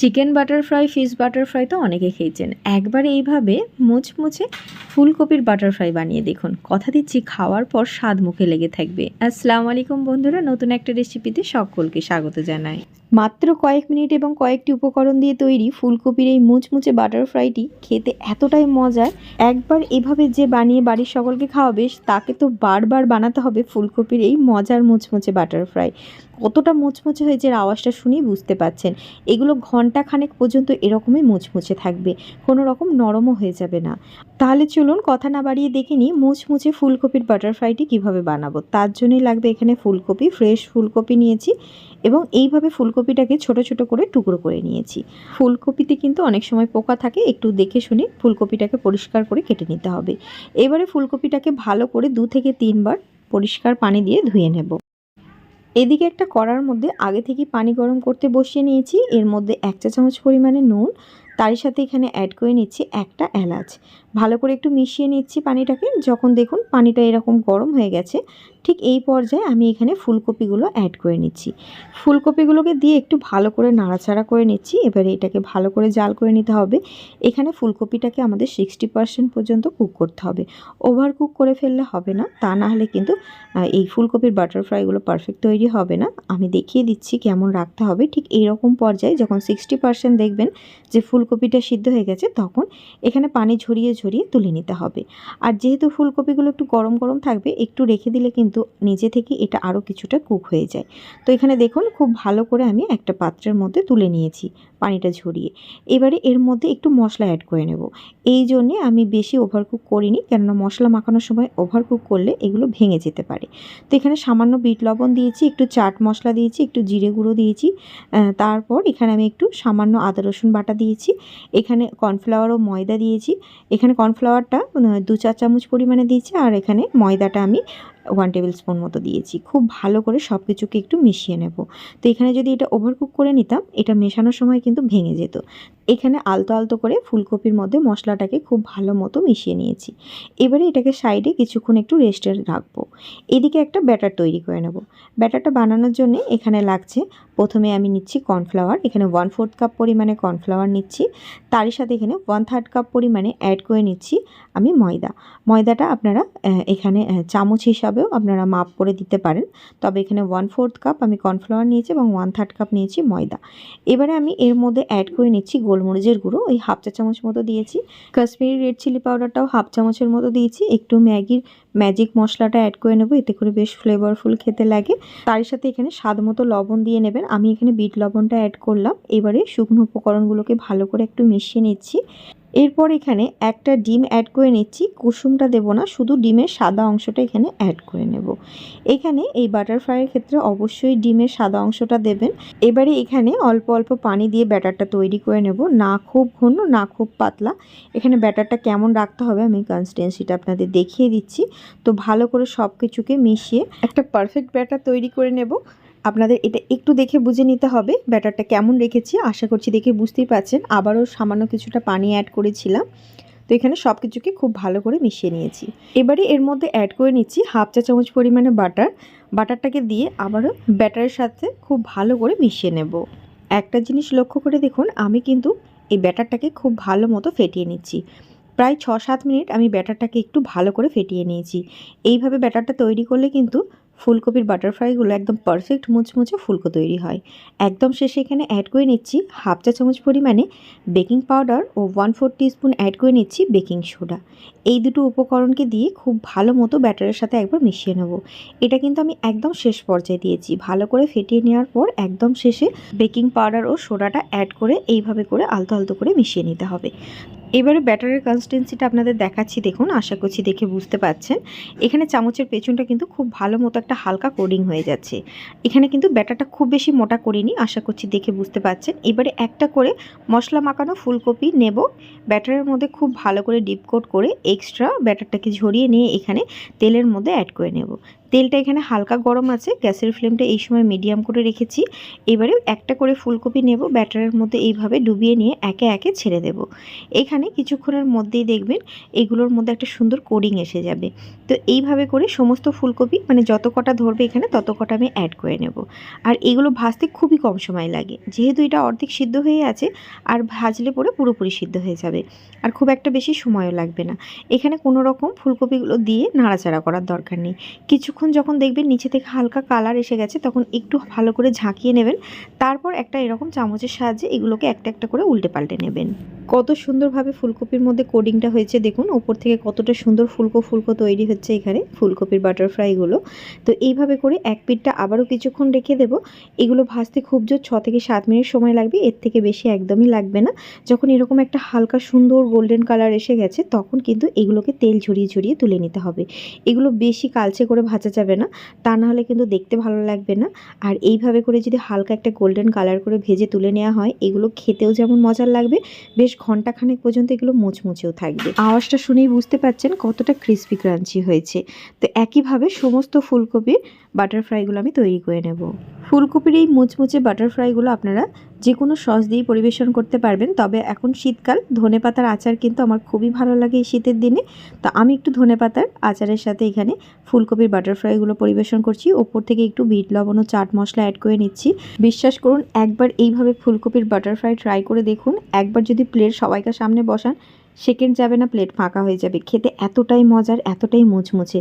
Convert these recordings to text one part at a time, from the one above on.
Chicken butter fry fish butter fry তো অনেকে খেয়েছেন। একবার এইভাবে মুচমুচে ফুলকপির বাটার ফ্রাই বানিয়ে দেখুন। কথা দিচ্ছি, খাওয়ার পর স্বাদ মুখে লেগে থাকবে। আসসালামু আলাইকুম বন্ধুরা, নতুন একটা রেসিপিতে সকলকে স্বাগত জানাই। মাত্র কয়েক মিনিট এবং কয়েকটি উপকরণ দিয়ে তৈরি ফুলকপির এই মুচমুচে বাটার ফ্রাইটি খেতে এতটাই মজার। একবার এভাবে যে বানিয়ে বাড়ির সকলকে খাওয়াবে, তাকে তো বারবার বানাতে হবে ফুলকপির এই মজার মুচমুচে বাটার ফ্রাই কতটা মুচমুচে হয়েছে এর আওয়াজটা শুনেই বুঝতে পাচ্ছেন এগুলো ঘণ্টা খানেক পর্যন্ত এরকমই মুচমুচে থাকবে, কোনো রকম নরমও হয়ে যাবে না। তাহলে চলুন কথা না বাড়িয়ে দেখে নিই মুচমুচে ফুলকপির বাটার ফ্রাইটি কীভাবে বানাবো। তার জন্যই লাগবে এখানে ফুলকপি ফ্রেশ ফুলকপি নিয়েছি এবং এইভাবে ফুলকপিটাকে ছোট ছোট করে টুকরো করে নিয়েছি। ফুলকপিতে কিন্তু অনেক সময় পোকা থাকে, একটু দেখে শুনে ফুলকপিটাকে পরিষ্কার করে কেটে নিতে হবে। এবারে ফুলকপিটাকে ভালো করে দু থেকে তিনবার পরিষ্কার পানি দিয়ে ধুয়ে নেব। এদিকে একটা কড়ার মধ্যে আগে থেকে পানি গরম করতে বসিয়ে নিয়েছি। এর মধ্যে এক চা চামচ পরিমাণে নুন। তারই সাথে এখানে অ্যাড করে নিচ্ছি একটা এলাচ। ভালো করে একটু মিশিয়ে নিচ্ছি পানিটাকে। যখন দেখুন পানিটা এরকম গরম হয়ে গেছে, ঠিক এই পর্যায়ে আমি এখানে ফুলকপিগুলো অ্যাড করে নিচ্ছি। ফুলকপিগুলোকে দিয়ে একটু ভালো করে নাড়াচাড়া করে নিচ্ছি। এবারে এটাকে ভালো করে জাল করে নিতে হবে। এখানে ফুলকপিটাকে আমাদের সিক্সটি পার্সেন্ট পর্যন্ত কুক করতে হবে। ওভার কুক করে ফেললে হবে না। তা না হলে কিন্তু এই ফুলকপির বাটার ফ্রাইগুলো পারফেক্ট তৈরি হবে না। আমি দেখিয়ে দিচ্ছি কেমন রাখতে হবে। ঠিক এইরকম পর্যায়ে যখন সিক্সটি পার্সেন্ট দেখবেন যে ফুলকপিটা সিদ্ধ হয়ে গেছে, তখন এখানে পানি ঝরিয়ে ঝরিয়ে তুলে নিতে হবে। আর যেহেতু ফুলকপিগুলো একটু গরম গরম থাকবে, একটু রেখে দিলে কিন্তু নিজে থেকে এটা আরও কিছুটা কুক হয়ে যায়। তো এখানে দেখুন, খুব ভালো করে আমি একটা পাত্রের মধ্যে তুলে নিয়েছি পানিটা ঝরিয়ে। এবারে এর মধ্যে একটু মশলা অ্যাড করে নেব। এই জন্যে আমি বেশি ওভারকুক করিনি, কেননা মশলা মাখানোর সময় ওভারকুক করলে এগুলো ভেঙে যেতে পারে। তো এখানে সামান্য বিট লবণ দিয়েছি, একটু চাট মশলা দিয়েছি, একটু জিরে গুঁড়ো দিয়েছি। তারপর এখানে আমি একটু সামান্য আদা রসুন বাটা দিয়েছি। এখানে কর্নফ্লাওয়ার ও ময়দা দিয়েছি। এখানে কর্নফ্লাওয়ারটা আহ, দু চার চামচ পরিমাণে দিয়েছি আর এখানে ময়দাটা আমি ওয়ান টেবিল স্পুন মতো দিয়েছি। খুব ভালো করে সব কিছুকে একটু মিশিয়ে নেব। তো এখানে যদি এটা ওভারকুক করে নিতাম, এটা মেশানোর সময় কিন্তু ভেঙে যেত। এখানে আলতো আলতো করে ফুলকপির মধ্যে মশলাটাকে খুব ভালো মতো মিশিয়ে নিয়েছি। এবারে এটাকে সাইডে কিছুক্ষণ একটু রেস্টে রাখব। এদিকে একটা ব্যাটার তৈরি করে নেব। ব্যাটারটা বানানোর জন্য এখানে লাগছে, প্রথমে আমি নিচ্ছি কর্নফ্লাওয়ার এখানে ওয়ান ফোর্থ কাপ পরিমাণে কর্নফ্লাওয়ার নিচ্ছি। তারই সাথে এখানে ওয়ান থার্ড কাপ পরিমাণে অ্যাড করে নিচ্ছি আমি ময়দা। ময়দাটা আপনারা এখানে চামচ চামচ হিসাবেও আপনারা মাপ করে দিতে পারেন। তবে এখানে ওয়ান ফোর্থ কাপ আমি কর্নফ্লাওয়ার নিয়েছি এবং ওয়ান থার্ড কাপ নিয়েছি ময়দা। এবারে আমি এর মধ্যে অ্যাড করে নিচ্ছি গোলমরিচের গুঁড়ো। ওই হাফ চা চামচ মতো দিয়েছি। কাশ্মীরি রেড চিলি পাউডারটাও হাফ চামচের মতো দিয়েছি। একটু ম্যাগির ম্যাজিক মশলাটা অ্যাড করে নেব। এতে করে বেশ ফ্লেভারফুল খেতে লাগে। তার সাথে এখানে স্বাদ মতো লবণ দিয়ে নেবেন। আমি এখানে বিট লবণটা অ্যাড করলাম। এবারে শুকনো উপকরণগুলোকে ভালো করে একটু মিশিয়ে নিচ্ছি। এরপর এখানে একটা ডিম অ্যাড করে নিচ্ছি, কুসুমটা দেবো না, শুধু ডিমের সাদা অংশটা এখানে অ্যাড করে নেব। এখানে এই বাটারফ্লাইয়ের ক্ষেত্রে অবশ্যই ডিমের সাদা অংশটা দেবেন। এবারে এখানে অল্প অল্প পানি দিয়ে ব্যাটারটা তৈরি করে নেব। না খুব ঘন, না খুব পাতলা। এখানে ব্যাটারটা কেমন রাখতে হবে আমি কনসিস্টেন্সিটা আপনাদের দেখিয়ে দিচ্ছি। তো ভালো করে সব কিছুকে মিশিয়ে একটা পারফেক্ট ব্যাটার তৈরি করে নেব। আপনাদের এটা একটু দেখে বুঝে নিতে হবে। ব্যাটারটা কেমন রেখেছি, আশা করছি দেখে বুঝতেই পারছেন। আবারও সামান্য কিছুটা পানি অ্যাড করেছিলাম। তো এখানে সব কিছুকে খুব ভালো করে মিশিয়ে নিয়েছি। এবারে এর মধ্যে অ্যাড করে নিচ্ছি হাফ চা চামচ পরিমাণে বাটার বাটারটাকে দিয়ে আবারও ব্যাটারের সাথে খুব ভালো করে মিশিয়ে নেব। একটা জিনিস লক্ষ্য করে দেখুন, আমি কিন্তু এই ব্যাটারটাকে খুব ভালো মতো ফেটিয়ে নিচ্ছি। প্রায় ছ সাত মিনিট আমি ব্যাটারটাকে একটু ভালো করে ফেটিয়ে নিয়েছি। এইভাবে ব্যাটারটা তৈরি করলে কিন্তু ফুলকপির বাটারফ্রাইগুলো একদম পারফেক্ট মুচমুচে ফুলকো তৈরি হয়। একদম শেষে এখানে অ্যাড করে নিচ্ছি হাফ চা চামচ পরিমাণে বেকিং পাউডার ও ওয়ান ফোর স্পুন অ্যাড করে নিচ্ছি বেকিং সোডা এই দুটো উপকরণকে দিয়ে খুব ভালো মতো ব্যাটারের সাথে একবার মিশিয়ে নেব। এটা কিন্তু আমি একদম শেষ পর্যায়ে দিয়েছি। ভালো করে ফেটিয়ে নেওয়ার পর একদম শেষে বেকিং পাউডার ও সোডাটা অ্যাড করে এইভাবে করে আলতো আলতো করে মিশিয়ে নিতে হবে। এবারে ব্যাটারের কনসিস্টেন্সিটা আপনাদের দেখাচ্ছি, দেখুন, আশা করছি দেখে বুঝতে পারছেন। এখানে চামচের পেছনটা কিন্তু খুব ভালো মতো একটা হালকা কোডিং হয়ে যাচ্ছে। এখানে কিন্তু ব্যাটারটা খুব বেশি মোটা করিনি, আশা করছি দেখে বুঝতে পারছেন। এবারে একটা করে মশলা মাখানো ফুলকপি নেব। ব্যাটারের মধ্যে খুব ভালো করে ডিপ কোট করে এক্সট্রা ব্যাটারটাকে ঝরিয়ে নিয়ে এখানে তেলের মধ্যে অ্যাড করে নেব। তেলটা এখানে হালকা গরম আছে, গ্যাসের ফ্লেমটা এই সময় মিডিয়াম করে রেখেছি। এবারে একটা করে ফুলকপি নেব, ব্যাটারের মধ্যে এইভাবে ডুবিয়ে নিয়ে একে একে ছেড়ে দেব। এখানে কিছুক্ষণের মধ্যেই দেখবেন এগুলোর মধ্যে একটা সুন্দর কোডিং এসে যাবে। তো এইভাবে করে সমস্ত ফুলকপি মানে যত কটা ধরবে এখানে, তত কটা আমি অ্যাড করে নেব। আর এগুলো ভাজতে খুবই কম সময় লাগে। যেহেতু এটা অর্ধেক সিদ্ধ হয়ে আছে, আর ভাজলে পরে পুরোপুরি সিদ্ধ হয়ে যাবে। আর খুব একটা বেশি সময়ও লাগবে না। এখানে কোনো রকম ফুলকপিগুলো দিয়ে নাড়াচাড়া করার দরকার নেই। কিছুক্ষণ যখন দেখবেন নিচে থেকে হালকা কালার এসে গেছে, তখন একটু ভালো করে ঝাঁকিয়ে নেবেন। তারপর একটা এরকম চামচের সাহায্যে এগুলোকে একটা একটা করে উল্টে পাল্টে নেবেন। কত সুন্দরভাবে ফুলকপির মধ্যে কোডিংটা হয়েছে দেখুন, ওপর থেকে কতটা সুন্দর ফুলকো ফুলকো তৈরি হচ্ছে এখানে ফুলকপির বাটারফ্লাইগুলো তো এইভাবে করে এক পিঠটা আবারও কিছুক্ষণ রেখে দেবো। এগুলো ভাজতে খুব জোর, ছ থেকে সাত মিনিট সময় লাগবে, এর থেকে বেশি একদমই লাগবে না। যখন এরকম একটা হালকা সুন্দর গোল্ডেন কালার এসে গেছে, তখন কিন্তু এগুলোকে তেল ঝরিয়ে ঝরিয়ে তুলে নিতে হবে। এগুলো বেশি কালচে করে ভাজা যাবে না, তা না হলে কিন্তু দেখতে ভালো লাগবে না। আর এইভাবে করে যদি হালকা একটা গোল্ডেন কালার করে ভেজে তুলে নেওয়া হয়, এগুলো খেতেও যেমন মজার লাগবে, বেশ ঘন্টাখানেক পর্যন্ত এগুলো মুচমুচেও থাকবে। আওয়াজটা শুনেই বুঝতে পারছেন কতটা ক্রিস্পি ক্রাঞ্চি হয়েছে। তো একইভাবে সমস্ত ফুলকপির বাটারফ্রাইগুলো আমি তৈরি করে নেব। ফুলকপির এই মুচমুচে বাটারফ্রাইগুলো আপনারা যে কোনো সস দিয়েই পরিবেশন করতে পারবেন, তবে এখন শীতকাল। ধনে পাতার আচার কিন্তু আমার খুবই ভালো লাগে এই শীতের দিনে। তো আমি একটু ধনে পাতার আচারের সাথে এখানে ফুলকপির বাটারফ্রাইগুলো পরিবেশন করছি। ওপর থেকে একটু বিট, লবণ ও চাট মশলা অ্যাড করে নিচ্ছি। বিশ্বাস করুন, একবার এইভাবে ফুলকপির বাটারফ্রাই ট্রাই করে দেখুন। একবার যদি প্লেট সবাইকার সামনে বসান সেকেন্ড যাবে না প্লেট ফাঁকা হয়ে যাবে। খেতে এতটাই মজার, এতটাই মুচমুচে।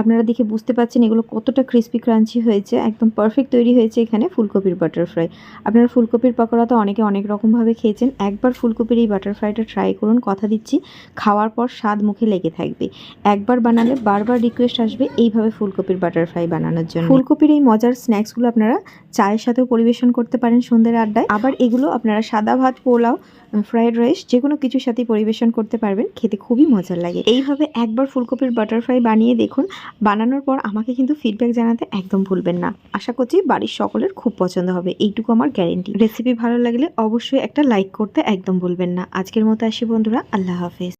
আপনারা দেখে বুঝতে পারছেন এগুলো কতটা ক্রিস্পি ক্রাঞ্চি হয়েছে। একদম পারফেক্ট তৈরি হয়েছে এখানে ফুলকপির বাটারফ্রাই আপনারা ফুলকপির পকোড়া তো অনেকে অনেক রকমভাবে খেয়েছেন। একবার ফুলকপির এই বাটারফ্রাইটা ট্রাই করুন, কথা দিচ্ছি। খাওয়ার পর স্বাদ মুখে লেগে থাকবে। একবার বানালে বারবার রিকোয়েস্ট আসবে এইভাবে ফুলকপির বাটারফ্রাই বানানোর জন্য। ফুলকপির এই মজার স্ন্যাক্সগুলো আপনারা চায়ের সাথেও পরিবেশন করতে পারেন সন্ধ্যের আড্ডায়। আবার এগুলো আপনারা সাদা ভাত, পোলাও ফ্রাইড রাইস যে কোনো কিছুর সাথেই পরিবেশন করতে পারবেন, খেতে খুবই মজার লাগে। এইভাবে একবার ফুলকপির বাটারফ্লাই বানিয়ে দেখুন, বানানোর পর আমাকে কিন্তু ফিডব্যাক জানাতে একদম ভুলবেন না। আশা করছি বাড়ির সকলের খুব পছন্দ হবে, এইটুকু আমার গ্যারেন্টি রেসিপি ভালো লাগলে অবশ্যই একটা লাইক করতে একদম ভুলবেন না। আজকের মতো আসি বন্ধুরা, আল্লাহ হাফেজ।